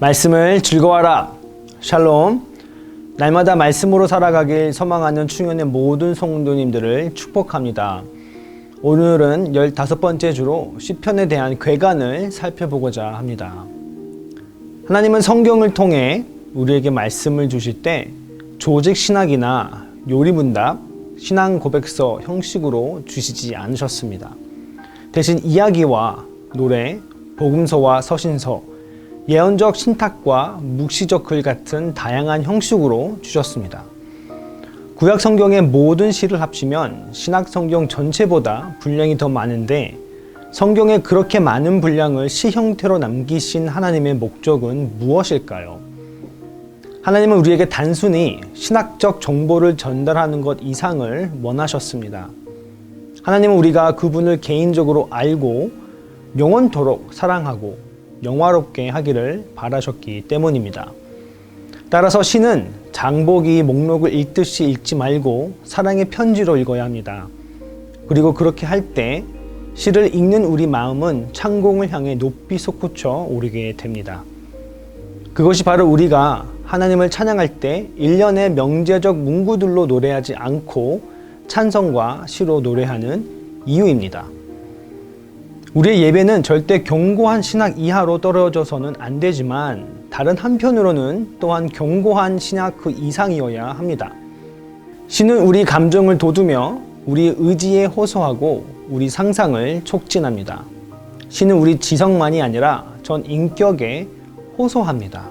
말씀을 즐거워하라. 샬롬. 날마다 말씀으로 살아가길 소망하는 충현의 모든 성도님들을 축복합니다. 오늘은 15번째 주로 시편에 대한 괴간을 살펴보고자 합니다. 하나님은 성경을 통해 우리에게 말씀을 주실 때 조직 신학이나 요리 문답, 신앙 고백서 형식으로 주시지 않으셨습니다. 대신 이야기와 노래, 복음서와 서신서, 예언적 신탁과 묵시적 글 같은 다양한 형식으로 주셨습니다. 구약 성경의 모든 시를 합치면 신약 성경 전체보다 분량이 더 많은데 성경에 그렇게 많은 분량을 시 형태로 남기신 하나님의 목적은 무엇일까요? 하나님은 우리에게 단순히 신학적 정보를 전달하는 것 이상을 원하셨습니다. 하나님은 우리가 그분을 개인적으로 알고 영원토록 사랑하고 영화롭게 하기를 바라셨기 때문입니다. 따라서 시는 장보기 목록을 읽듯이 읽지 말고 사랑의 편지로 읽어야 합니다. 그리고 그렇게 할 때 시를 읽는 우리 마음은 창공을 향해 높이 솟구쳐 오르게 됩니다. 그것이 바로 우리가 하나님을 찬양할 때 일련의 명제적 문구들로 노래하지 않고 찬성과 시로 노래하는 이유입니다. 우리의 예배는 절대 견고한 신학 이하로 떨어져서는 안 되지만 다른 한편으로는 또한 견고한 신학 그 이상이어야 합니다. 신은 우리 감정을 돋우며 우리 의지에 호소하고 우리 상상을 촉진합니다. 신은 우리 지성만이 아니라 전 인격에 호소합니다.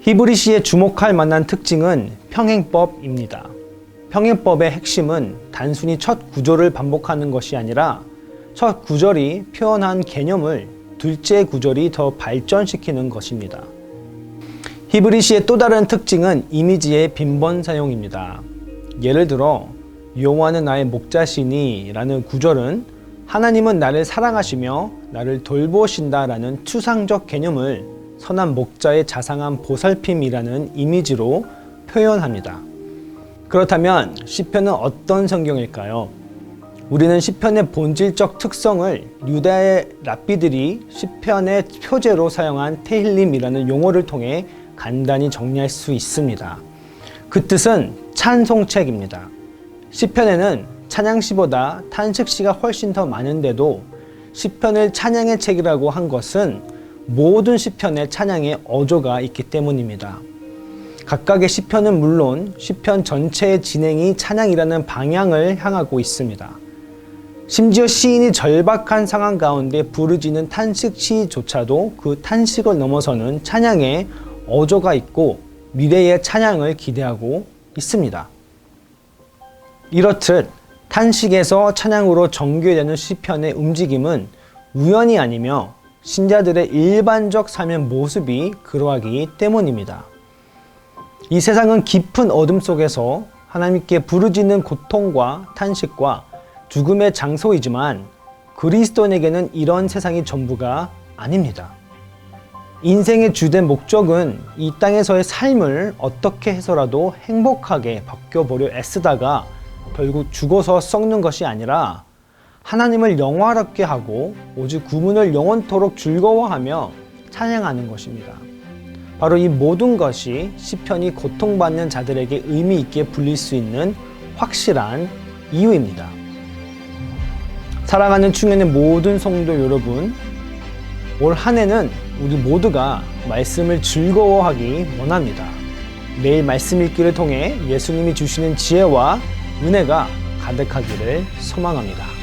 히브리 시에 주목할 만한 특징은 평행법입니다. 평행법의 핵심은 단순히 첫 구조를 반복하는 것이 아니라 첫 구절이 표현한 개념을 둘째 구절이 더 발전시키는 것입니다. 히브리시의 또 다른 특징은 이미지의 빈번 사용입니다. 예를 들어 여호와는 나의 목자시니 라는 구절은 하나님은 나를 사랑하시며 나를 돌보신다라는 추상적 개념을 선한 목자의 자상한 보살핌이라는 이미지로 표현합니다. 그렇다면 시편은 어떤 성경일까요? 우리는 시편의 본질적 특성을 유다의 랍비들이 시편의 표제로 사용한 테힐림이라는 용어를 통해 간단히 정리할 수 있습니다. 그 뜻은 찬송책입니다. 시편에는 찬양시보다 탄식시가 훨씬 더 많은데도 시편을 찬양의 책이라고 한 것은 모든 시편에 찬양의 어조가 있기 때문입니다. 각각의 시편은 물론 시편 전체의 진행이 찬양이라는 방향을 향하고 있습니다. 심지어 시인이 절박한 상황 가운데 부르짖는 탄식 시조차도 그 탄식을 넘어서는 찬양의 어조가 있고 미래의 찬양을 기대하고 있습니다. 이렇듯 탄식에서 찬양으로 전개되는 시편의 움직임은 우연이 아니며 신자들의 일반적 삶의 모습이 그러하기 때문입니다. 이 세상은 깊은 어둠 속에서 하나님께 부르짖는 고통과 탄식과 죽음의 장소이지만 그리스도인에게는 이런 세상이 전부가 아닙니다. 인생의 주된 목적은 이 땅에서의 삶을 어떻게 해서라도 행복하게 바뀌어보려 애쓰다가 결국 죽어서 썩는 것이 아니라 하나님을 영화롭게 하고 오직 구문을 영원토록 즐거워하며 찬양하는 것입니다. 바로 이 모든 것이 시편이 고통받는 자들에게 의미 있게 불릴 수 있는 확실한 이유입니다. 사랑하는 충현의 모든 성도 여러분, 올 한 해는 우리 모두가 말씀을 즐거워하기 원합니다. 매일 말씀 읽기를 통해 예수님이 주시는 지혜와 은혜가 가득하기를 소망합니다.